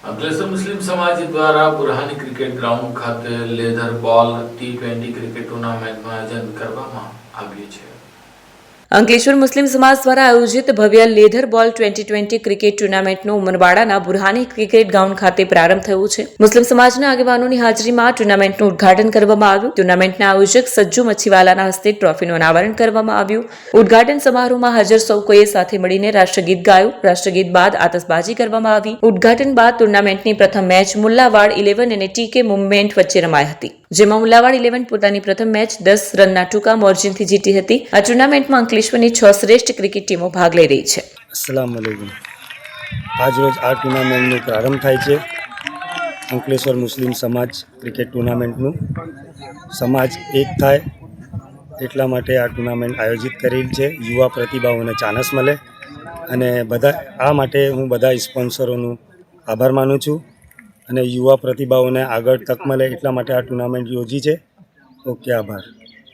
અંકલેશ્વર મુસ્લિમ સમાજ દ્વારા બુરહાની ક્રિકેટ ગ્રાઉન્ડ ખાતે leather ball T twenty cricket ટુર્નામેન્ટનું આયોજન કરવામાં આવ્યું છે. અંકલેશ્વર મુસ્લિમ સમાજ દ્વારા આયોજિત ભવ્ય leather ball twenty twenty cricket ટુર્નામેન્ટનો ઉમરવાડાના બુરહાની ક્રિકેટ ગ્રાઉન્ડ ખાતે પ્રારંભ થયો છે. મુસ્લિમ સમાજના આગેવાનોની હાજરીમાં ટુર્નામેન્ટનું ઉદઘાટન કરવામાં આવ્યું. ટુર્નામેન્ટના આયોજક સજ્જુ મચ્છીવાલાના હસ્તે ટ્રોફીનું અનાવરણ કરવામાં આવ્યું. ઉદઘાટન સમારોહમાં હાજર સૌ કોઈએ સાથે મળીને રાષ્ટ્રગીત ગાયું. રાષ્ટ્રગીત બાદ આતશબાજી કરવામાં આવી. ઉદ્ઘાટન બાદ ટુર્નામેન્ટની પ્રથમ મેચ મુલ્લાવાડ ઇલેવન અને ટીકે મુવમેન્ટ વચ્ચે રમાઈ હતી. જેમાં મુલ્લાવાડ ઇલેવન પોતાની પ્રથમ મેચ દસ રનના ટૂંકા મોર્જિનથી જીતી હતી. આ ટુર્નામેન્ટમાં અંકલેશ્વરની છ શ્રેષ્ઠ ક્રિકેટ ટીમો ભાગ લઈ રહી છે. અસલામ આજ આજરોજ આ ટુર્નામેન્ટનો પ્રારંભ થાય છે. અંકલેશ્વર મુસ્લિમ સમાજ ક્રિકેટ ટુર્નામેન્ટનું. સમાજ એક થાય, એટલા માટે આ ટુર્નામેન્ટ આયોજિત કરેલ છે. યુવા પ્રતિભાઓને ચાનસ મળે. અને બધા, આ માટે હું બધા સ્પોન્સરોનું આભાર માનું છું. અને યુવા પ્રતિભાઓને આગળ તક મળે એટલા માટે આ ટુર્નામેન્ટ યોજી છે. ઓકે આભાર.